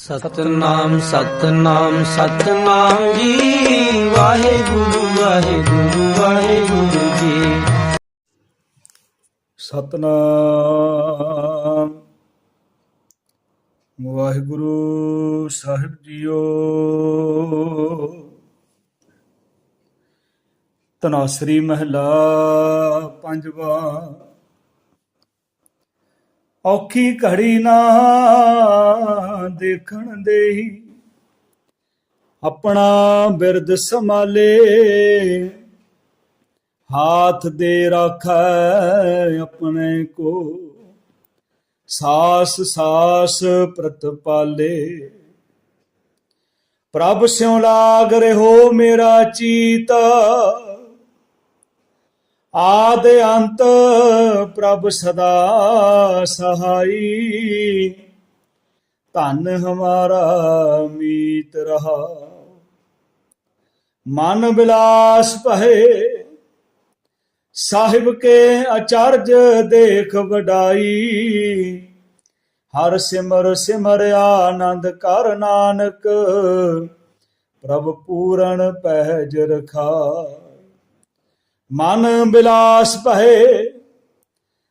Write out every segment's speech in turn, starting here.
ਸਤਨਾਮ ਸਤਨਾਮ ਸਤਨਾਮ ਜੀ। ਵਾਹਿਗੁਰੂ ਵਾਹਿਗੁਰੂ ਵਾਹਿਗੁਰੂ ਜੀ। ਸਤਨਾਮ। ਵਾਹਿਗੁਰੂ ਸਾਹਿਬ ਜੀਓ। ਤਨਾਸਰੀ ਮਹਿਲਾ, ਪੰਜਵਾ ਔਖੀ ਘੜੀ ਨਾ ਦੇਖਣ ਦੇਹੀ ਆਪਣਾ ਬਿਰਦ ਸੰਭਾਲੇ, ਹਾਥ ਦੇ ਰਾਖੈ ਆਪਣੇ ਕੋ। ਸਾਸ ਸਾਸ ਪ੍ਰਤਪਾਲੇ ਪ੍ਰਭ ਸਿਉ ਲਾਗ ਰਹੋ ਮੇਰਾ ਚੀਤਾ। ਆਦ ਅੰਤ ਪ੍ਰਭ ਸਦਾ ਸਹਾਈ। ਧਨ ਹਮਾਰਾ ਮੀਤ ਰਹਾ। ਮਨ ਬਿਲਾਸ ਭਏ। ਸਾਹਿਬ ਕੇ ਅਚਰਜ ਦੇਖ ਵਡਾਈ। ਹਰ ਸਿਮਰ ਸਿਮਰ ਆਨੰਦ ਕਰ ਨਾਨਕ। ਪ੍ਰਭ ਪੂਰਨ ਪਹਿਜ ਰਖਾ। ਮਨ ਬਿਲਾਸ ਭਏ।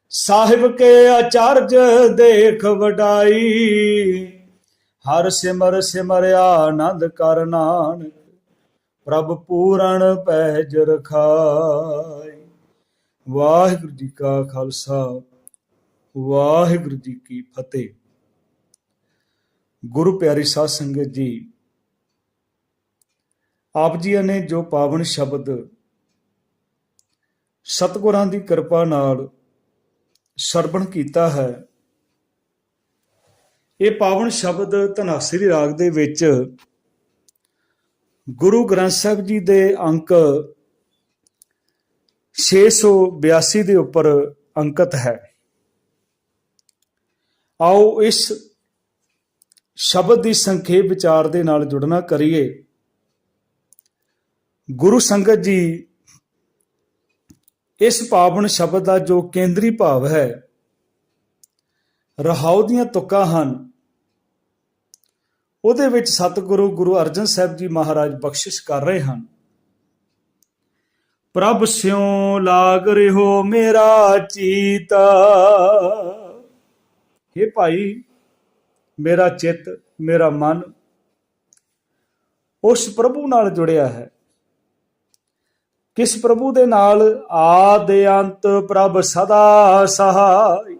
ਸਾਹਿਬ ਕੇ ਅਚਰਜ ਦੇਖ ਵਡਾਈ। ਹਰ ਸਿਮਰ ਸਿਮਰ ਆਨੰਦ ਕਰ ਨਾਨਕ, ਪ੍ਰਭ ਪੂਰਨ ਪਹਿਜ ਰਖਾਈ। ਵਾਹਿਗੁਰੂ ਜੀ ਕਾ ਖਾਲਸਾ, ਵਾਹਿਗੁਰੂ ਜੀ ਕੀ ਫਤਿਹ। ਗੁਰੂ ਪਿਆਰੀ ਸਾਧ ਸੰਗਤ ਜੀ, ਆਪ ਜੀ ਨੇ ਜੋ ਪਾਵਨ ਸ਼ਬਦ ਸਤਿਗੁਰਾਂ ਦੀ ਕਿਰਪਾ ਨਾਲ ਸਰਵਣ ਕੀਤਾ ਹੈ। ਇਹ ਪਾਵਨ ਸ਼ਬਦ ਧਨਾਸਰੀ ਰਾਗ ਦੇ ਵਿੱਚ ਗੁਰੂ ਗ੍ਰੰਥ ਸਾਹਿਬ ਜੀ ਦੇ ਅੰਕ 682 ਦੇ ਉੱਪਰ ਅੰਕਿਤ ਹੈ। ਆਓ ਇਸ ਸ਼ਬਦ ਦੀ ਸੰਖੇਪ ਵਿਚਾਰ ਦੇ ਨਾਲ ਜੁੜਨਾ ਕਰੀਏ। ਗੁਰੂ ਸੰਗਤ ਜੀ ਇਸ ਪਾਵਨ ਸ਼ਬਦ ਦਾ ਜੋ ਕੇਂਦਰੀ ਭਾਵ ਹੈ, ਰਹਾਉ ਦੀਆਂ ਤੁਕਾਂ ਹਨ। ਉਹਦੇ ਵਿੱਚ ਸਤਿਗੁਰੂ ਗੁਰੂ ਅਰਜਨ ਸਾਹਿਬ ਜੀ ਮਹਾਰਾਜ ਬਖਸ਼ਿਸ਼ ਕਰ ਰਹੇ ਹਨ। ਪ੍ਰਭ ਸਿਉ ਲਾਗ ਰਿਹੋ ਮੇਰਾ ਚੀਤਾ। हे ਭਾਈ, ਮੇਰਾ ਚਿੱਤ, ਮੇਰਾ ਮਨ ਉਸ ਪ੍ਰਭੂ ਨਾਲ ਜੁੜਿਆ ਹੈ। ਕਿਸ ਪ੍ਰਭੂ ਦੇ ਨਾਲ ਆਦ ਅੰਤ ਪ੍ਰਭ ਸਦਾ ਸਹਾਈ।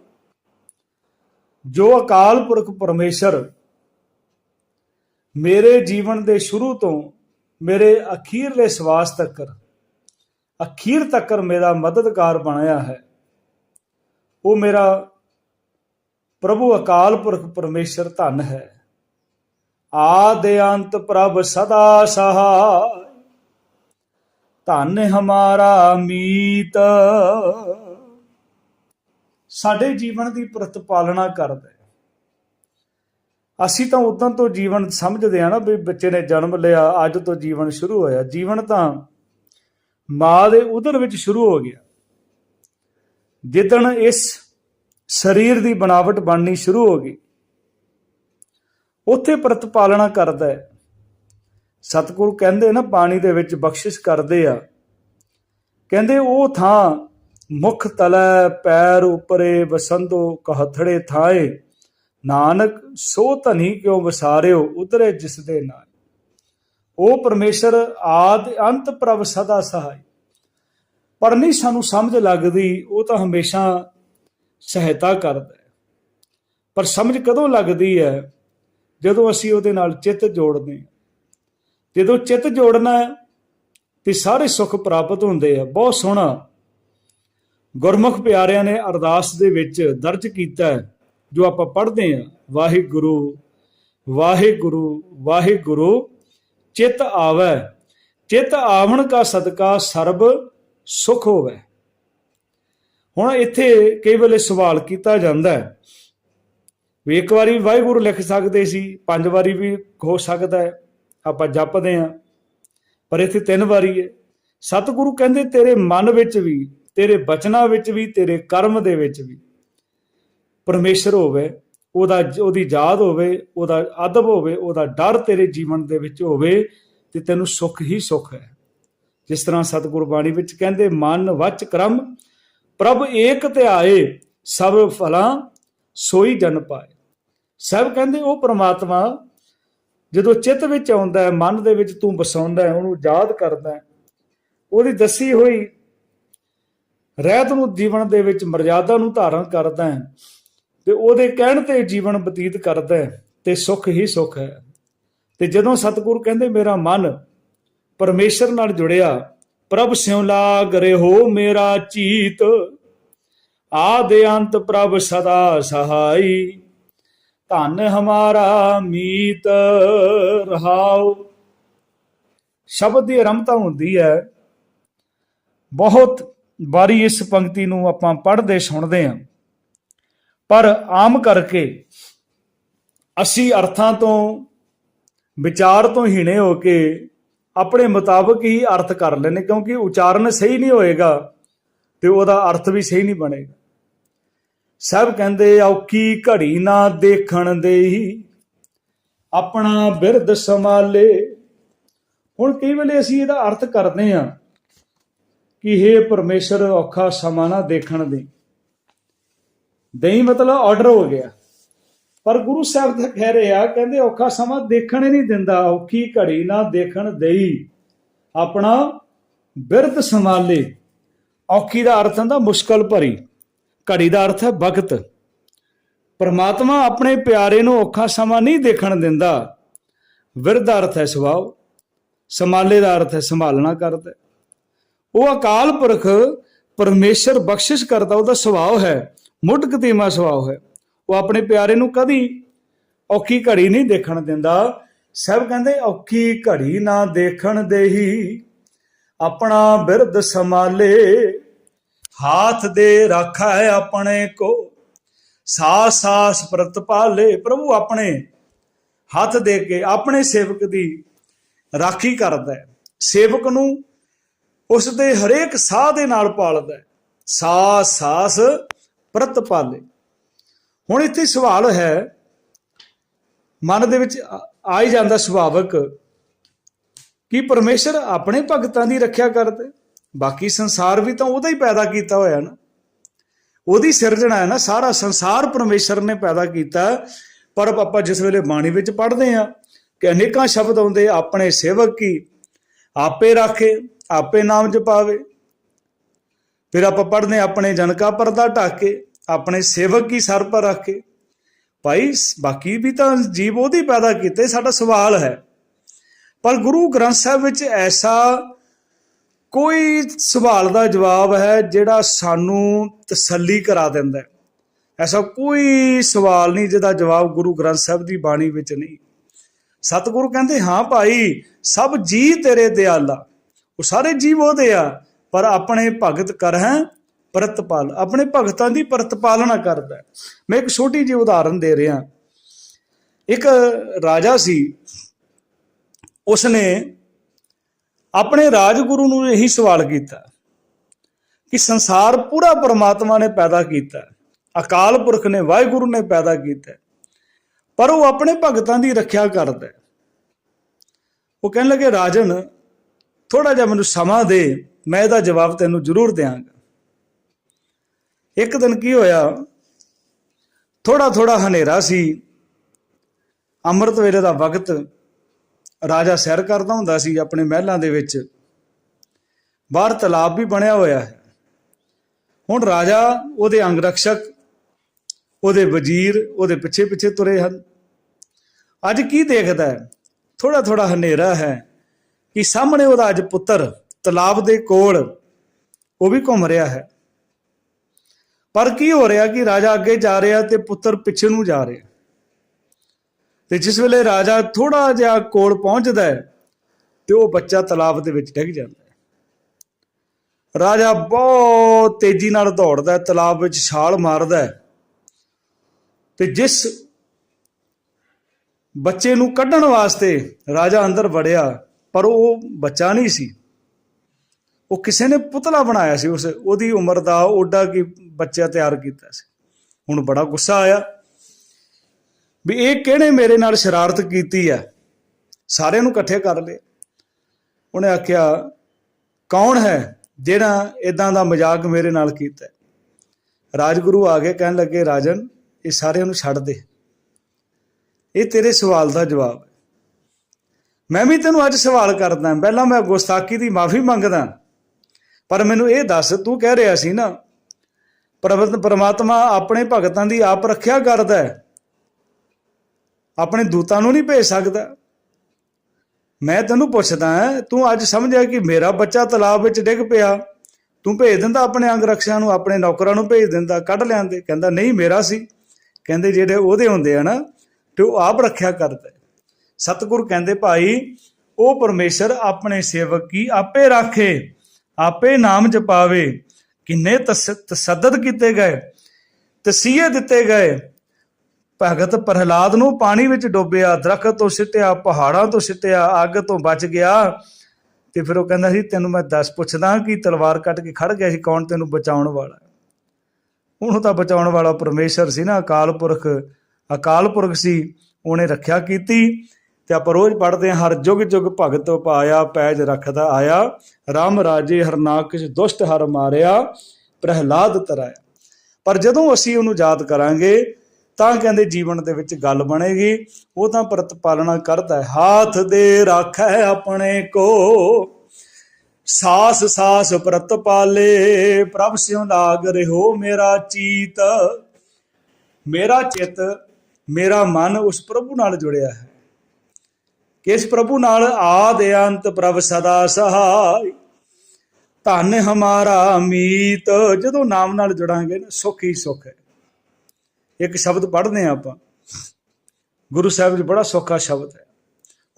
ਜੋ ਅਕਾਲ ਪੁਰਖ ਪਰਮੇਸ਼ਰ ਮੇਰੇ ਜੀਵਨ ਦੇ ਸ਼ੁਰੂ ਤੋਂ ਮੇਰੇ ਅਖੀਰਲੇ ਸਵਾਸ ਤੱਕ, ਅਖੀਰ ਤੱਕ ਮੇਰਾ ਮਦਦਗਾਰ ਬਣਿਆ ਹੈ, ਉਹ ਮੇਰਾ ਪ੍ਰਭੂ ਅਕਾਲ ਪੁਰਖ ਪਰਮੇਸ਼ਰ ਧੰਨ ਹੈ। ਆਦ ਅੰਤ ਪ੍ਰਭ ਸਦਾ ਸਹਾਈ। ਧੰਨ ਹਮਾਰਾ ਮੀਤ। ਸਾਡੇ ਜੀਵਨ ਦੀ ਪ੍ਰਤਪਾਲਣਾ ਕਰਦਾ। ਅਸੀਂ ਤਾਂ ਉਦੋਂ ਤੋਂ ਜੀਵਨ ਸਮਝਦੇ ਆ ਨਾ ਵੀ ਬੱਚੇ ਨੇ ਜਨਮ ਲਿਆ, ਅੱਜ ਤੋਂ ਜੀਵਨ ਸ਼ੁਰੂ ਹੋਇਆ। ਜੀਵਨ ਤਾਂ ਮਾਂ ਦੇ ਉਦਰ ਵਿੱਚ ਸ਼ੁਰੂ ਹੋ ਗਿਆ। ਜਿੱਦਣ ਇਸ ਸਰੀਰ ਦੀ ਬਣਾਵਟ ਬਣਨੀ ਸ਼ੁਰੂ ਹੋ ਗਈ। ਉੱਥੇ ਪ੍ਰਤਪਾਲਣਾ ਕਰਦਾ ਹੈ। ਸਤਿਗੁਰੂ ਕਹਿੰਦੇ ਨਾ ਪਾਣੀ ਦੇ ਵਿੱਚ ਬਖਸ਼ਿਸ਼ ਕਰਦੇ ਆ। ਕਹਿੰਦੇ ਉਹ ਥਾਂ ਮੁਖ ਤਲੈ ਪੈਰ ਉਪਰੇ ਵਸੰਦੋ ਕਹਥੜੇ ਥਾਏ, ਨਾਨਕ ਸੋ ਧਨੀ ਕਿਉ ਵਸਾਰਿਓ ਉਤਰੇ ਜਿਸ ਦੇ ਨਾਲ ਉਹ ਪਰਮੇਸ਼ਰ ਆਦ ਅੰਤ ਪ੍ਰਭ ਸਦਾ ਸਹਾਈ। ਪਰ ਨਹੀਂ ਸਾਨੂੰ ਸਮਝ ਲੱਗਦੀ, ਉਹ ਤਾਂ ਹਮੇਸ਼ਾ ਸਹਾਇਤਾ ਕਰਦਾ ਹੈ। ਪਰ ਸਮਝ ਕਦੋਂ ਲੱਗਦੀ ਹੈ? ਜਦੋਂ ਅਸੀਂ ਉਹਦੇ ਨਾਲ ਚਿੱਤ ਜੋੜਦੇ ਹਾਂ। ਜਦੋਂ ਚਿੱਤ ਜੋੜਨਾ ਹੈ, ਤੇ ਸਾਰੇ ਸੁੱਖ ਪ੍ਰਾਪਤ ਹੁੰਦੇ ਆ। ਬਹੁਤ ਸੋਹਣਾ। ਗੁਰਮੁਖ ਪਿਆਰਿਆਂ ਨੇ ਅਰਦਾਸ ਦੇ ਵਿੱਚ ਦਰਜ ਕੀਤਾ ਜੋ ਆਪਾਂ ਪੜ੍ਹਦੇ ਆ ਵਾਹਿਗੁਰੂ ਵਾਹਿਗੁਰੂ ਵਾਹਿਗੁਰੂ, ਚਿਤ ਆਵੈ। ਚਿਤ ਆਵਣ ਕਾ ਸਦਕਾ ਸਰਬ ਸੁਖ ਹੋਵੇ। ਹੁਣ ਇੱਥੇ ਕਈ ਵੇਲੇ ਸਵਾਲ ਕੀਤਾ ਜਾਂਦਾ ਹੈ। ਵੀ ਇੱਕ ਵਾਰੀ ਵਾਹਿਗੁਰੂ ਲਿਖ ਸਕਦੇ ਸੀ, ਪੰਜ ਵਾਰੀ ਵੀ ਹੋ ਸਕਦਾ ਹੈ। ਆਪਾਂ ਜਪਦੇ ਆ ਪਰ ਇੱਥੇ ਤਿੰਨ ਵਾਰੀ ਹੈ। ਸਤਿਗੁਰੂ ਕਹਿੰਦੇ, ਤੇਰੇ ਮਨ ਵਿੱਚ ਵੀ, ਤੇਰੇ ਬਚਨਾਂ ਵਿੱਚ ਵੀ, ਤੇਰੇ ਕਰਮ ਦੇ ਵਿੱਚ ਵੀ ਪਰਮੇਸ਼ਰ ਹੋਵੇ, ਉਹਦਾ ਉਹਦੀ ਯਾਦ ਹੋਵੇ, ਉਹਦਾ ਅਦਬ ਹੋਵੇ, ਉਹਦਾ ਡਰ ਤੇਰੇ ਜੀਵਨ ਦੇ ਵਿੱਚ ਹੋਵੇ ਤੇ ਤੈਨੂੰ ਸੁੱਖ ਹੀ ਸੁੱਖ ਹੈ। ਜਿਸ ਤਰ੍ਹਾਂ ਸਤਿਗੁਰ ਬਾਣੀ ਵਿੱਚ ਕਹਿੰਦੇ, ਮਨ ਵਚ ਕਰਮ, ਪ੍ਰਭ ਏਕ ਧਿਆਏ ਸਭ ਫਲਾਂ ਸੋਈ ਜਨ ਪਾਏ। ਸਭ ਕਹਿੰਦੇ, ਉਹ ਪ੍ਰਮਾਤਮਾ ਜਦੋਂ ਚਿੱਤ ਵਿੱਚ ਆਉਂਦਾ ਹੈ, ਮਨ ਦੇ ਵਿੱਚ ਤੂੰ ਵਸਾਉਂਦਾ ਹੈ, ਉਹਨੂੰ ਯਾਦ ਕਰਦਾ ਹੈ, ਉਹਦੀ ਦੱਸੀ ਹੋਈ ਰਹਿਤ ਨੂੰ ਜੀਵਨ ਦੇ ਵਿੱਚ ਮਰਜ਼ਾਦਾ ਨੂੰ ਧਾਰਨ ਕਰਦਾ ਹੈ ਤੇ ਉਹਦੇ ਕਹਿਣ ਤੇ ਜੀਵਨ ਬਤੀਤ ਕਰਦਾ ਹੈ ਤੇ ਸੁੱਖ ਹੀ ਸੁੱਖ ਹੈ। ਤੇ ਜਦੋਂ ਸਤਿਗੁਰ ਕਹਿੰਦੇ, ਮੇਰਾ ਮਨ ਪਰਮੇਸ਼ਰ ਨਾਲ ਜੁੜਿਆ, ਪ੍ਰਭ ਸਿਉ ਲਾਗ ਹੋ ਮੇਰਾ ਚੀਤ, ਆਦ ਅੰਤ ਪ੍ਰਭ ਸਦਾ ਸਹਾਈ। ਧਨ ਹਮਾਰਾ ਮੀਤ ਰਹਾਉ। ਸ਼ਬਦ ਦੀ ਆਰੰਭਤਾ ਹੁੰਦੀ ਹੈ। ਬਹੁਤ ਵਾਰੀ ਇਸ ਪੰਕਤੀ ਨੂੰ ਆਪਾਂ ਪੜ੍ਹਦੇ, ਸੁਣਦੇ ਹਾਂ। ਪਰ ਆਮ ਕਰਕੇ ਅਸੀਂ ਅਰਥਾਂ ਤੋਂ, ਵਿਚਾਰ ਤੋਂ ਹੀਣੇ ਹੋ ਕੇ ਆਪਣੇ ਮੁਤਾਬਕ ਹੀ ਅਰਥ ਕਰ ਲੈਨੇ ਕਿਉਂਕਿ ਉਚਾਰਨ ਸਹੀ ਨਹੀਂ ਹੋਏਗਾ ਤੇ ਉਹਦਾ ਅਰਥ ਵੀ ਸਹੀ ਨਹੀਂ ਬਣੇਗਾ। ਸਭ ਕਹਿੰਦੇ ਔਕੀ ਘੜੀ ਨਾ ਦੇਖਣ ਦੇਈ। ਆਪਣਾ ਬਿਰਧ ਸੰਭਾਲੇ। ਹੁਣ ਕਈ ਵੇਲੇ ਅਸੀਂ ਇਹਦਾ ਅਰਥ ਕਰਦੇ ਹਾਂ ਕਿ हे ਪਰਮੇਸ਼ਰ, ਔਖਾ ਸਮਾਂ ਨਾ ਦੇਖਣ ਦੇ ਦੇਈ ਮਤਲਬ ਆਰਡਰ ਹੋ ਗਿਆ। ਪਰ ਗੁਰੂ ਸਾਹਿਬ ਤਾਂ ਕਹਿ ਰਹੇ ਆ, ਕਹਿੰਦੇ ਔਖਾ ਸਮਾਂ ਦੇਖਣ ਹੀ ਨਹੀਂ ਦਿੰਦਾ, ਔਖੀ ਘੜੀ ਨਾ ਦੇਖਣ ਦੇਈ। ਆਪਣਾ ਬਿਰਧ ਸੰਭਾਲੇ। ਔਖੀ ਦਾ ਅਰਥ ਹੁੰਦਾ ਮੁਸ਼ਕਲ ਭਰੀ। ਘੜੀ ਦਾ ਅਰਥ ਹੈ ਵਕਤ ਪਰਮਾਤਮਾ ਆਪਣੇ ਪਿਆਰੇ ਨੂੰ ਔਖਾ ਸਮਾਂ ਨਹੀਂ ਦੇਖਣ ਦਿੰਦਾ। ਵਿਰਧ ਅਰਥ ਹੈ ਸੁਭਾਅ। ਸੰਭਾਲੇ ਦਾ ਅਰਥ ਹੈ ਸੰਭਾਲਣਾ ਕਰਦਾ। ਉਹ ਅਕਾਲ ਪੁਰਖ ਪਰਮੇਸ਼ਰ ਬਖਸ਼ਿਸ਼ ਕਰਦਾ, ਉਹਦਾ ਸੁਭਾਅ ਹੈ। ਮੁੱਢ ਕਤੀਮਾ ਸੁਭਾਅ ਹੈ। ਉਹ ਆਪਣੇ ਪਿਆਰੇ ਨੂੰ ਕਦੀ ਔਖੀ ਘੜੀ ਨਹੀਂ ਦੇਖਣ ਦਿੰਦਾ। ਸਭ ਕਹਿੰਦੇ ਔਖੀ ਘੜੀ ਨਾ ਦੇਖਣ ਦੇਹੀ। ਆਪਣਾ ਬਿਰਧ ਸੰਭਾਲੇ। ਹਾਥ ਦੇ ਰੱਖਾ ਹੈ ਆਪਣੇ ਕੋ। ਸਾਸ ਸਾਸ ਪ੍ਰਤਪਾਲੇ ਪ੍ਰਭੂ ਆਪਣੇ ਹੱਥ ਦੇ ਕੇ ਆਪਣੇ ਸੇਵਕ ਦੀ ਰਾਖੀ ਕਰਦਾ ਹੈ। ਸੇਵਕ ਨੂੰ ਉਸ ਦੇ ਹਰੇਕ ਸਾਹ ਦੇ ਨਾਲ ਪਾਲਦਾ ਹੈ। ਸਾਸ ਸਾਸ ਪ੍ਰਤਪਾਲੇ ਹੁਣ ਇੱਥੇ ਸਵਾਲ ਹੈ, ਮਨ ਦੇ ਵਿੱਚ ਆ- ਹੀ ਜਾਂਦਾ ਸੁਭਾਵਕ ਕਿ ਪਰਮੇਸ਼ਰ ਆਪਣੇ ਭਗਤਾਂ ਦੀ ਰੱਖਿਆ ਕਰਦਾ ਬਾਕੀ ਸੰਸਾਰ ਵੀ ਤਾਂ ਉਹਦਾ ਹੀ ਪੈਦਾ ਕੀਤਾ ਹੋਇਆ ਨਾ। ਉਹਦੀ ਸਿਰਜਣਾ ਹੈ ਨਾ ਸਾਰਾ ਸੰਸਾਰ ਪਰਮੇਸ਼ਰ ਨੇ ਪੈਦਾ ਕੀਤਾ। ਪਰ ਆਪਾਂ ਜਿਸ ਵੇਲੇ ਬਾਣੀ ਵਿੱਚ ਪੜ੍ਹਦੇ ਆ ਕਿ ਅਨੇਕਾਂ ਸ਼ਬਦ ਆਉਂਦੇ ਆਪਣੇ ਸੇਵਕ ਕੀ? ਆਪੇ ਰੱਖੇ ਆਪੇ ਨਾਮ ਜਪਾਵੇ। ਫਿਰ ਆਪਾਂ ਪੜ੍ਹਦੇ ਹਾਂ, ਆਪਣੇ ਜਨਕਾ ਪਰਦਾ ਢੱਕ ਕੇ ਆਪਣੇ ਸੇਵਕ ਕੀ ਸਰ ਪਰ ਰੱਖ ਕੇ ਭਾਈ ਬਾਕੀ ਵੀ ਤਾਂ ਜੀਵ ਉਹਦੀ ਪੈਦਾ ਕੀਤੇ ਸਾਡਾ ਸਵਾਲ ਹੈ। ਪਰ ਗੁਰੂ ਗ੍ਰੰਥ ਸਾਹਿਬ ਵਿੱਚ ਐਸਾ ਕੋਈ ਸਵਾਲ ਦਾ ਜਵਾਬ ਹੈ ਜਿਹੜਾ ਸਾਨੂੰ ਤਸੱਲੀ ਕਰਾ ਦਿੰਦਾ ਹੈ। ਐਸਾ ਕੋਈ ਸਵਾਲ ਨਹੀਂ ਜਿਹਦਾ ਜਵਾਬ ਗੁਰੂ ਗ੍ਰੰਥ ਸਾਹਿਬ ਦੀ ਬਾਣੀ ਵਿੱਚ ਨਹੀਂ। ਸਤਿਗੁਰੂ ਕਹਿੰਦੇ, ਹਾਂ ਭਾਈ, ਸਭ ਜੀ ਤੇਰੇ ਦਿਆਲਾ ਉਹ ਸਾਰੇ ਜੀਵ ਉਹਦੇ ਆ, ਪਰ ਆਪਣੇ ਭਗਤ ਕਰ ਹੈ ਪ੍ਰਤਪਾਲ। ਆਪਣੇ ਭਗਤਾਂ ਦੀ ਪ੍ਰਤਪਾਲਨਾ ਕਰਦਾ ਮੈਂ ਇੱਕ ਛੋਟੀ ਜਿਹੀ ਉਦਾਹਰਨ ਦੇ ਰਿਹਾ। ਇੱਕ ਰਾਜਾ ਸੀ। ਉਸਨੇ ਆਪਣੇ ਰਾਜਗੁਰੂ ਨੂੰ ਇਹੀ ਸਵਾਲ ਕੀਤਾ ਕਿ ਸੰਸਾਰ ਪੂਰਾ ਪਰਮਾਤਮਾ ਨੇ ਪੈਦਾ ਕੀਤਾ। ਅਕਾਲ ਪੁਰਖ ਨੇ, ਵਾਹਿਗੁਰੂ ਨੇ ਪੈਦਾ ਕੀਤਾ। ਪਰ ਉਹ ਆਪਣੇ ਭਗਤਾਂ ਦੀ ਰੱਖਿਆ ਕਰਦਾ ਉਹ ਕਹਿਣ ਲੱਗੇ, ਰਾਜਨ ਥੋੜਾ ਜਿਹਾ ਮੈਨੂੰ ਸਮਾਂ ਦੇ, ਮੈਂ ਇਹਦਾ ਜਵਾਬ ਤੈਨੂੰ ਜ਼ਰੂਰ ਦਿਆਂਗਾ। ਇੱਕ ਦਿਨ ਕੀ ਹੋਇਆ? ਥੋੜਾ ਥੋੜਾ ਹਨੇਰਾ ਸੀ। ਅੰਮ੍ਰਿਤ ਵੇਲੇ ਦਾ ਵਕਤ ਰਾਜਾ ਸੈਰ ਕਰਦਾ ਹੁੰਦਾ ਸੀ ਆਪਣੇ ਮਹਿਲਾਂ ਦੇ ਵਿੱਚ। ਬਾਹਰ ਤਲਾਬ ਵੀ ਬਣਿਆ ਹੋਇਆ ਹੈ। ਹੁਣ ਰਾਜਾ ਉਹਦੇ ਅੰਗ ਰਕਸ਼ਕ, ਉਹਦੇ ਵਜ਼ੀਰ, ਉਹਦੇ ਪਿੱਛੇ ਪਿੱਛੇ ਤੁਰੇ ਹਨ। ਅੱਜ ਕੀ ਦੇਖਦਾ ਹੈ? ਥੋੜਾ ਥੋੜਾ ਹਨੇਰਾ ਹੈ ਕਿ ਸਾਹਮਣੇ ਉਹਦਾ ਅੱਜ ਪੁੱਤਰ ਤਲਾਬ ਦੇ ਕੋਲ ਉਹ ਵੀ ਘੁੰਮ ਰਿਹਾ ਹੈ। ਪਰ ਕੀ ਹੋ ਰਿਹਾ ਕਿ ਰਾਜਾ ਅੱਗੇ ਜਾ ਰਿਹਾ ਤੇ ਪੁੱਤਰ ਪਿੱਛੇ ਨੂੰ ਜਾ ਰਿਹਾ? ਤੇ ਜਿਸ ਵੇਲੇ ਰਾਜਾ ਥੋੜਾ ਜਿਹਾ ਕੋਲ ਪਹੁੰਚਦਾ ਹੈ, ਤੇ ਉਹ ਬੱਚਾ ਤਲਾਬ ਦੇ ਵਿੱਚ ਡਿੱਗ ਜਾਂਦਾ ਹੈ। ਰਾਜਾ ਬਹੁਤ ਤੇਜ਼ੀ ਨਾਲ ਦੌੜਦਾ ਹੈ, ਤਲਾਬ ਵਿੱਚ ਛਾਲ ਮਾਰਦਾ ਹੈ। ਤੇ ਜਿਸ ਬੱਚੇ ਨੂੰ ਕੱਢਣ ਵਾਸਤੇ ਰਾਜਾ ਅੰਦਰ ਵੜਿਆ, ਪਰ ਉਹ ਬੱਚਾ ਨਹੀਂ ਸੀ। ਉਹ ਕਿਸੇ ਨੇ ਪੁਤਲਾ ਬਣਾਇਆ ਸੀ, ਉਸ ਉਹਦੀ ਉਮਰ ਦਾ ਓਡਾ ਕੀ ਬੱਚਾ ਤਿਆਰ ਕੀਤਾ ਸੀ। ਹੁਣ ਬੜਾ ਗੁੱਸਾ ਆਇਆ। ਵੀ ਇਹ ਕਿਹੜੇ ਮੇਰੇ ਨਾਲ ਸ਼ਰਾਰਤ ਕੀਤੀ ਹੈ? ਸਾਰਿਆਂ ਨੂੰ ਇਕੱਠੇ ਕਰ ਲਏ। ਉਹਨੇ ਆਖਿਆ, ਕੌਣ ਹੈ ਜਿਹੜਾ ਇਦਾਂ ਦਾ ਮਜ਼ਾਕ ਮੇਰੇ ਨਾਲ ਕੀਤਾ ਰਾਜਗੁਰੂ ਆ ਕੇ ਕਹਿਣ ਲੱਗੇ, ਰਾਜਨ, ਇਹ ਸਾਰਿਆਂ ਨੂੰ ਛੱਡ ਦੇ। ਇਹ ਤੇਰੇ ਸਵਾਲ ਦਾ ਜਵਾਬ ਮੈਂ ਵੀ ਤੈਨੂੰ ਅੱਜ ਸਵਾਲ ਕਰਦਾ ਪਹਿਲਾਂ ਮੈਂ ਗੁਸਤਾਖੀ ਦੀ ਮਾਫੀ ਮੰਗਦਾ ਪਰ ਮੈਨੂੰ ਇਹ ਦੱਸ, ਤੂੰ ਕਹਿ ਰਿਹਾ ਸੀ ਨਾ ਪ੍ਰਭਤ ਪਰਮਾਤਮਾ ਆਪਣੇ ਭਗਤਾਂ ਦੀ ਆਪ ਰੱਖਿਆ ਕਰਦਾ ਹੈ। ਆਪਣੇ ਦੂਤਾਂ ਨੂੰ ਨਹੀਂ ਭੇਜ ਸਕਦਾ। ਮੈਂ ਤੈਨੂੰ ਪੁੱਛਦਾ ਤੂੰ ਅੱਜ ਸਮਝਿਆ ਕਿ ਮੇਰਾ ਬੱਚਾ ਤਲਾਬ ਵਿੱਚ ਡਿੱਗ ਪਿਆ। ਤੂੰ ਭੇਜ ਦਿੰਦਾ ਆਪਣੇ ਅੰਗ ਰਕਸ਼ਿਆਂ ਨੂੰ, ਆਪਣੇ ਨੌਕਰਾਂ ਨੂੰ ਭੇਜ ਦਿੰਦਾ, ਕੱਢ ਲਿਆਂਦੇ। ਕਹਿੰਦਾ, ਨਹੀਂ, ਮੇਰਾ ਸੀ। ਕਹਿੰਦੇ, ਜਿਹੜੇ ਉਹਦੇ ਹੁੰਦੇ ਆ ਨਾ, ਤੇ ਉਹ ਆਪ ਰੱਖਿਆ ਕਰਦਾ ਸਤਿਗੁਰ ਕਹਿੰਦੇ, ਭਾਈ, ਉਹ ਪਰਮੇਸ਼ਰ ਆਪਣੇ ਸੇਵਕ ਕੀ ਆਪੇ ਰਾਖੇ, ਆਪੇ ਨਾਮ ਜਪਾਵੇ। ਕਿੰਨੇ ਤਸ- ਤਸੱਦਦ ਕੀਤੇ ਗਏ, ਤਸੀਹੇ ਦਿੱਤੇ ਗਏ ਭਗਤ ਪ੍ਰਹਲਾਦ ਨੂੰ ਪਾਣੀ ਵਿੱਚ ਡੋਬਿਆ, ਦਰਖਤ ਤੋਂ ਸਿੱਟਿਆ, ਪਹਾੜਾਂ ਤੋਂ ਸਿੱਟਿਆ, ਅੱਗ ਤੋਂ ਬਚ ਗਿਆ। ਤੇ ਫਿਰ ਉਹ ਕਹਿੰਦਾ ਸੀ, ਤੈਨੂੰ ਮੈਂ ਦੱਸ ਪੁੱਛਦਾ ਕਿ ਤਲਵਾਰ ਕੱਟ ਕੇ ਖੜ ਗਿਆ ਸੀ, ਕੌਣ ਤੈਨੂੰ ਬਚਾਉਣ ਵਾਲਾ ਉਹਨੂੰ ਤਾਂ ਬਚਾਉਣ ਵਾਲਾ ਪਰਮੇਸ਼ਰ ਸੀ ਨਾ, ਅਕਾਲ ਪੁਰਖ। ਅਕਾਲ ਪੁਰਖ ਸੀ, ਉਹਨੇ ਰੱਖਿਆ ਕੀਤੀ। ਤੇ ਆਪਾਂ ਰੋਜ਼ ਪੜ੍ਹਦੇ ਹਾਂ, ਹਰ ਜੁਗ ਜੁਗ ਭਗਤ ਪਾਇਆ, ਪੈਜ ਰੱਖਦਾ ਆਇਆ। RAM ਰਾਜੇ ਹਰਨਾਕਸ਼ ਦੁਸ਼ਟ ਹਰ ਮਾਰਿਆ, ਪ੍ਰਹਿਲਾਦ ਤਰਾਇਆ। ਪਰ ਜਦੋਂ ਅਸੀਂ ਉਹਨੂੰ ਯਾਦ ਕਰਾਂਗੇ ਤਾਂ ਕਹਿੰਦੇ ਜੀਵਨ ਦੇ ਵਿੱਚ ਗੱਲ ਬਣੇਗੀ। ਉਹ ਤਾਂ ਪ੍ਰਤਪਾਲਣਾ ਕਰਦਾ ਹੈ। ਹਾਥ ਦੇ ਰਾਖੈ ਆਪਣੇ ਕੋ। ਸਾਸ ਸਾਸ ਪ੍ਰਤਪਾਲੇ ਪ੍ਰਭ ਸਿਉ ਲਾਗ ਰਹਿਓ ਮੇਰਾ ਚੀਤ। ਮੇਰਾ ਚਿੱਤ, ਮੇਰਾ ਮਨ ਉਸ ਪ੍ਰਭੂ ਨਾਲ ਜੁੜਿਆ ਹੈ। ਕਿਸ ਪ੍ਰਭੂ ਨਾਲ? ਆਦ ਅੰਤ ਪ੍ਰਭ ਸਦਾ ਸਹਾਈ। ਧਨ ਹਮਾਰਾ ਮੀਤ। ਜਦੋਂ ਨਾਮ ਨਾਲ ਜੁੜਾਂਗੇ ਨਾ, ਸੁੱਖ ਹੀ ਸੁੱਖ ਹੈ। ਇੱਕ ਸ਼ਬਦ ਪੜ੍ਹਦੇ ਆ ਆਪਾਂ। ਗੁਰੂ ਸਾਹਿਬ ਜੀ ਬੜਾ ਸੌਖਾ ਸ਼ਬਦ ਹੈ।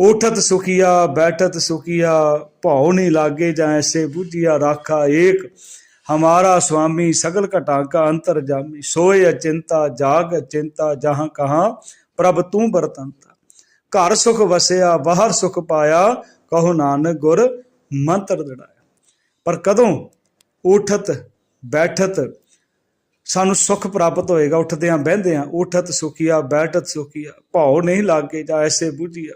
ਉਠਤ ਸੁਖੀਆ, ਬੈਠਤ ਸੁਖੀਆ, ਭਉ ਨਹੀਂ ਲਾਗੇ ਜਾਂ ਐਸੇ ਬੁੱਝਿਆ, ਰਾਖਾ ਏਕ, ਹਮਾਰਾ ਸੁਆਮੀ ਸਗਲ ਘਟਾਂ ਕਾ ਅੰਤਰ ਜਾਮੀ, ਸੋਏ ਅਚਿੰਤਾ, ਜਾਗ ਚਿੰਤਾ ਜਹਾਂ ਕਹਾਂ ਪ੍ਰਭ ਤੂੰ ਬਰਤੰਤਾ ਘਰ ਸੁਖ ਵਸਿਆ ਬਾਹਰ ਸੁਖ ਪਾਇਆ, ਕਹੋ ਨਾਨਕ ਗੁਰ ਮੰਤਰ ਦੜਾਇਆ। ਪਰ ਕਦੋਂ? ਉਠਤ, ਬੈਠਤ ਸਾਨੂੰ ਸੁਖ ਪ੍ਰਾਪਤ ਹੋਏਗਾ। ਉੱਠਦਿਆਂ ਬਹਿੰਦਿਆਂ ਉਠਤ ਸੁਖੀਆ, ਬੈਠਤ ਸੁਖੀਆ, ਭਾਉ ਨਹੀਂ ਲਾਗੇ ਜਾਂ ਐਸੇ ਬੁਝੀਆ।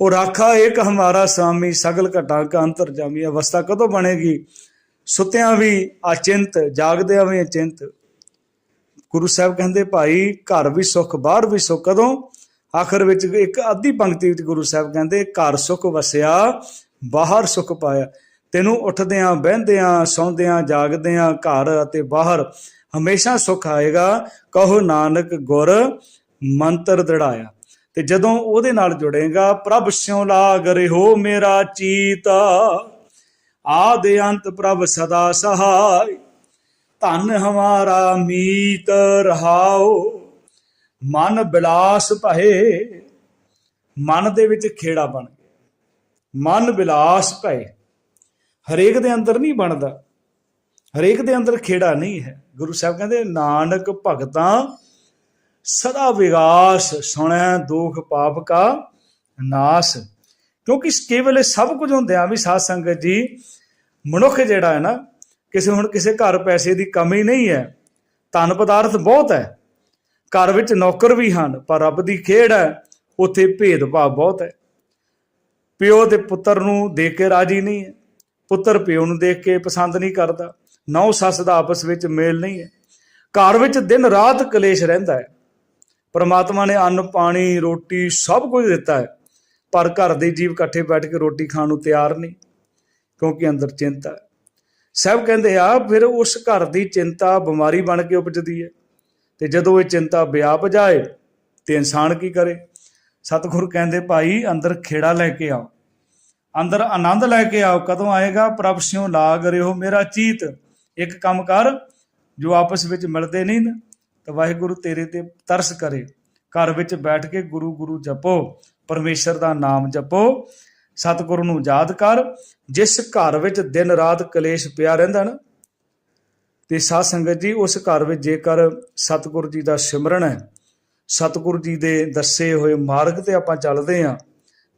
ਉਹ ਰਾਖਾ ਏਕ ਹਮਾਰਾ ਸਾਮੀ, ਸਗਲ ਘਟਾਂ ਕਾ ਅੰਤਰ ਜਾਮੀ। ਅਵਸਥਾ ਕਦੋਂ ਬਣੇਗੀ? ਸੁੱਤਿਆਂ ਵੀ ਅਚਿੰਤ, ਜਾਗਦਿਆਂ ਵੀ ਅਚਿੰਤ। ਗੁਰੂ ਸਾਹਿਬ ਕਹਿੰਦੇ, ਭਾਈ, ਘਰ ਵੀ ਸੁਖ, ਬਾਹਰ ਵੀ ਸੁਖ। ਕਦੋਂ? ਆਖਰ ਵਿੱਚ ਇੱਕ ਅੱਧੀ ਪੰਕਤੀ ਵਿੱਚ ਗੁਰੂ ਸਾਹਿਬ ਕਹਿੰਦੇ, ਘਰ ਸੁਖ ਵਸਿਆ, ਬਾਹਰ ਸੁਖ ਪਾਇਆ। ਤੈਨੂੰ ਉੱਠਦਿਆਂ, ਬਹਿੰਦਿਆਂ, ਸੌਂਦਿਆਂ, ਜਾਗਦਿਆਂ ਘਰ ਅਤੇ ਬਾਹਰ ਹਮੇਸ਼ਾ ਸੁਖ ਆਏਗਾ। ਕਹੋ ਨਾਨਕ ਗੁਰ ਮੰਤਰ ਦੜਾਇਆ। ਤੇ ਜਦੋਂ ਉਹਦੇ ਨਾਲ ਜੁੜੇਗਾ, ਪ੍ਰਭ ਸਿਉ ਲਾਗ ਰਹਿਓ ਮੇਰਾ ਚੀਤ। ਆਦ ਅੰਤ ਪ੍ਰਭ ਸਦਾ ਸਹਾਈ। ਧਨ ਹਮਾਰਾ ਮੀਤ ਰਹਾਓ। ਮਨ ਬਿਲਾਸ ਭਏ। ਮਨ ਦੇ ਵਿੱਚ ਖੇੜਾ ਬਣ ਗਿਆ। ਮਨ ਬਿਲਾਸ ਭਏ। ਹਰੇਕ ਦੇ ਅੰਦਰ ਨਹੀਂ ਬਣਦਾ। ਹਰੇਕ ਦੇ ਅੰਦਰ ਖੇੜਾ ਨਹੀਂ ਹੈ। ਗੁਰੂ ਸਾਹਿਬ ਕਹਿੰਦੇ, ਨਾਨਕ ਭਗਤਾਂ, ਸਦਾ ਵਿਗਾਸ ਸੁਣੈ, ਦੁਖ ਪਾਪ ਕਾ ਨਾਸ। ਕਿਉਂਕਿ ਕੇਵਲ ਇਹ ਸਭ ਕੁਝ ਹੁੰਦਿਆਂ ਵੀ ਸਾਧ ਸੰਗਤ ਜੀ, ਮਨੁੱਖ ਜਿਹੜਾ ਹੈ ਨਾ, ਕਿਸੇ ਹੁਣ ਕਿਸੇ ਘਰ ਪੈਸੇ ਦੀ ਕਮੀ ਨਹੀਂ ਹੈ। ਧਨ ਪਦਾਰਥ ਬਹੁਤ ਹੈ। ਘਰ ਵਿੱਚ ਨੌਕਰ ਵੀ ਹਨ, ਪਰ ਰੱਬ ਦੀ ਖੇਡ ਹੈ। ਉੱਥੇ ਭੇਦਭਾਵ ਬਹੁਤ ਹੈ। ਪਿਓ ਦੇ ਪੁੱਤਰ ਨੂੰ ਦੇਖ ਕੇ ਰਾਜੀ ਨਹੀਂ ਹੈ। ਪੁੱਤਰ ਪਿਓ ਨੂੰ ਦੇਖ ਕੇ ਪਸੰਦ ਨਹੀਂ ਕਰਦਾ। ਨੌ ਸੱਸ ਦਾ ਆਪਸ ਵਿੱਚ ਮੇਲ ਨਹੀਂ ਹੈ। ਘਰ ਵਿੱਚ ਦਿਨ ਰਾਤ ਕਲੇਸ਼ ਰਹਿੰਦਾ ਹੈ। ਪਰਮਾਤਮਾ ਨੇ ਅੰਨ, ਪਾਣੀ, ਰੋਟੀ ਸਭ ਕੁਝ ਦਿੱਤਾ ਹੈ। ਪਰ ਘਰ ਦੇ ਜੀਵ ਇਕੱਠੇ ਬੈਠ ਕੇ ਰੋਟੀ ਖਾਣ ਨੂੰ ਤਿਆਰ ਨਹੀਂ, ਕਿਉਂਕਿ ਅੰਦਰ ਚਿੰਤਾ ਹੈ। ਸਭ ਕਹਿੰਦੇ ਆ, ਫਿਰ ਉਸ ਘਰ ਦੀ ਚਿੰਤਾ ਬਿਮਾਰੀ ਬਣ ਕੇ ਉਪਜਦੀ ਹੈ। ਤੇ ਜਦੋਂ ਇਹ ਚਿੰਤਾ ਵਿਆਪ ਜਾਏ, ਤੇ ਇਨਸਾਨ ਕੀ ਕਰੇ? ਸਤਿਗੁਰ ਕਹਿੰਦੇ, ਭਾਈ, ਅੰਦਰ ਖੇੜਾ ਲੈ ਕੇ ਆਓ। ਅੰਦਰ ਆਨੰਦ ਲੈ ਕੇ ਆਓ। ਕਦੋਂ ਆਏਗਾ? ਪ੍ਰਭ ਸਿਉ ਲਾਗ ਰਿਓ ਮੇਰਾ ਚੀਤ। ਇੱਕ ਕੰਮ ਕਰ, ਜੋ ਆਪਸ ਵਿੱਚ ਮਿਲਦੇ ਨਹੀਂ ਨਾ ਤਾਂ ਵਾਹਿਗੁਰੂ ਤੇਰੇ ਤੇ ਤਰਸ ਕਰੇ। ਘਰ ਵਿੱਚ ਬੈਠ ਕੇ ਗੁਰੂ ਗੁਰੂ ਜਪੋ, ਪਰਮੇਸ਼ਰ ਦਾ ਨਾਮ ਜਪੋ, ਸਤਿਗੁਰੂ ਨੂੰ ਯਾਦ ਕਰ। ਜਿਸ ਘਰ ਵਿੱਚ ਦਿਨ ਰਾਤ ਕਲੇਸ਼ ਪਿਆ ਰਹਿੰਦਾ ਨਾ, ਤੇ ਸਾਧ ਸੰਗਤ ਜੀ, ਉਸ ਘਰ ਵਿੱਚ ਜੇਕਰ ਸਤਿਗੁਰੂ ਜੀ ਦਾ ਸਿਮਰਨ ਹੈ, ਸਤਿਗੁਰੂ ਜੀ ਦੇ ਦੱਸੇ ਹੋਏ ਮਾਰਗ ਤੇ ਆਪਾਂ ਚੱਲਦੇ ਹਾਂ।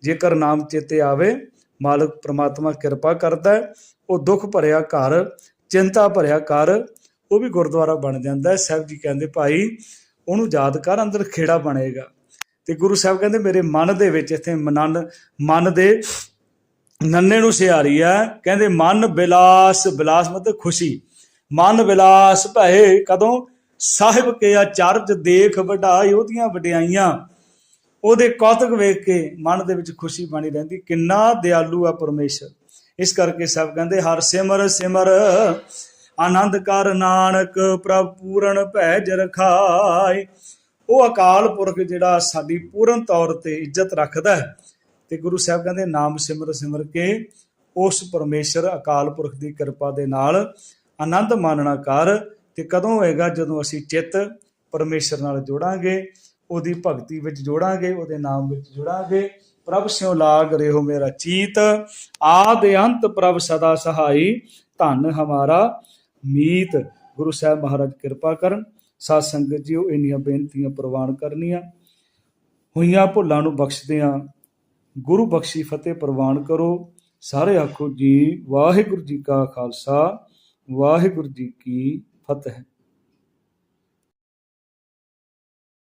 ਜੇਕਰ ਨਾਮ ਚੇਤੇ ਆਵੇ, ਮਾਲਕ ਪ੍ਰਮਾਤਮਾ ਕਿਰਪਾ ਕਰਦਾ ਹੈ, ਉਹ ਦੁੱਖ ਭਰਿਆ ਘਰ ਚਿੰਤਾ ਭਰਿਆ ਕਰ ਉਹ ਵੀ ਗੁਰਦੁਆਰਾ ਬਣ ਜਾਂਦਾ ਹੈ। ਸਾਹਿਬ ਜੀ ਕਹਿੰਦੇ, ਭਾਈ, ਉਹਨੂੰ ਯਾਦ ਕਰ, ਅੰਦਰ ਖੇੜਾ ਬਣੇਗਾ। ਤੇ ਗੁਰੂ ਸਾਹਿਬ ਕਹਿੰਦੇ, ਮੇਰੇ ਮਨ ਦੇ ਵਿੱਚ ਇੱਥੇ ਮਨਨ, ਮਨ ਦੇ ਨੰਨੇ ਨੂੰ ਸਿਹਾਰੀ ਆ ਕਹਿੰਦੇ, ਮਨ ਬਿਲਾਸ ਬਿਲਾਸ ਮਤਲਬ ਖੁਸ਼ੀ। ਮਨ ਬਿਲਾਸ ਭਏ, ਕਦੋਂ? ਸਾਹਿਬ ਕੇ ਅਚਰਜ ਦੇਖ ਵਡਾਈ, ਉਹਦੀਆਂ ਵਡਿਆਈਆਂ। ਉਹਦੇ ਕੌਤਕ ਵੇਖ ਕੇ ਮਨ ਦੇ ਵਿੱਚ ਖੁਸ਼ੀ ਬਣੀ ਰਹਿੰਦੀ। ਕਿੰਨਾ ਦਿਆਲੂ ਆ ਪਰਮੇਸ਼ਰ। ਇਸ ਕਰਕੇ ਸਭ ਕਹਿੰਦੇ, ਹਰ ਸਿਮਰ ਸਿਮਰ, ਆਨੰਦ ਕਰ ਨਾਨਕ, ਪ੍ਰਭ ਪੂਰਨ ਭੈਜ ਰਖਾਏ ਉਹ ਅਕਾਲ ਪੁਰਖ ਜਿਹੜਾ ਸਾਡੀ ਪੂਰਨ ਤੌਰ ਤੇ ਇੱਜ਼ਤ ਰੱਖਦਾ ਹੈ। ਤੇ ਗੁਰੂ ਸਾਹਿਬ ਕਹਿੰਦੇ, ਨਾਮ ਸਿਮਰ ਸਿਮਰ ਕੇ ਉਸ ਪਰਮੇਸ਼ਰ ਅਕਾਲ ਪੁਰਖ ਦੀ ਕਿਰਪਾ ਦੇ ਨਾਲ ਆਨੰਦ ਮਾਨਣਾ ਕਰ ਤੇ ਕਦੋਂ ਹੋਏਗਾ? ਜਦੋਂ ਅਸੀਂ ਚਿੱਤ ਪਰਮੇਸ਼ਰ ਨਾਲ ਜੋੜਾਂਗੇ, ਉਹਦੀ ਭਗਤੀ ਵਿੱਚ ਜੋੜਾਂਗੇ, ਉਹਦੇ ਨਾਮ ਵਿੱਚ ਜੁੜਾਂਗੇ। ਪ੍ਰਭ ਸਿਉ ਲਾਗ ਰਹਿਓ ਮੇਰਾ ਚੀਤ, ਆਦ ਅੰਤ ਪ੍ਰਭ ਸਦਾ ਸਹਾਈ, ਧੰਨ ਹਮਾਰਾ ਮੀਤ। ਗੁਰੂ ਸਾਹਿਬ ਮਹਾਰਾਜ ਕਿਰਪਾ ਕਰਨ, ਸਾਧ ਸੰਗਤ ਜੀਓ, ਇੰਨੀਆਂ ਬੇਨਤੀਆਂ ਪ੍ਰਵਾਨ ਕਰਨੀਆਂ। ਹੋਈਆਂ ਭੁੱਲਾਂ ਨੂੰ ਬਖਸ਼ਦਿਆਂ ਗੁਰੂ ਬਖਸ਼ੀ ਫਤਿਹ ਪ੍ਰਵਾਨ ਕਰੋ। ਸਾਰੇ ਆਖੋ ਜੀ, ਵਾਹਿਗੁਰੂ ਜੀ ਕਾ ਖਾਲਸਾ, ਵਾਹਿਗੁਰੂ ਜੀ ਕੀ ਫਤਿਹ।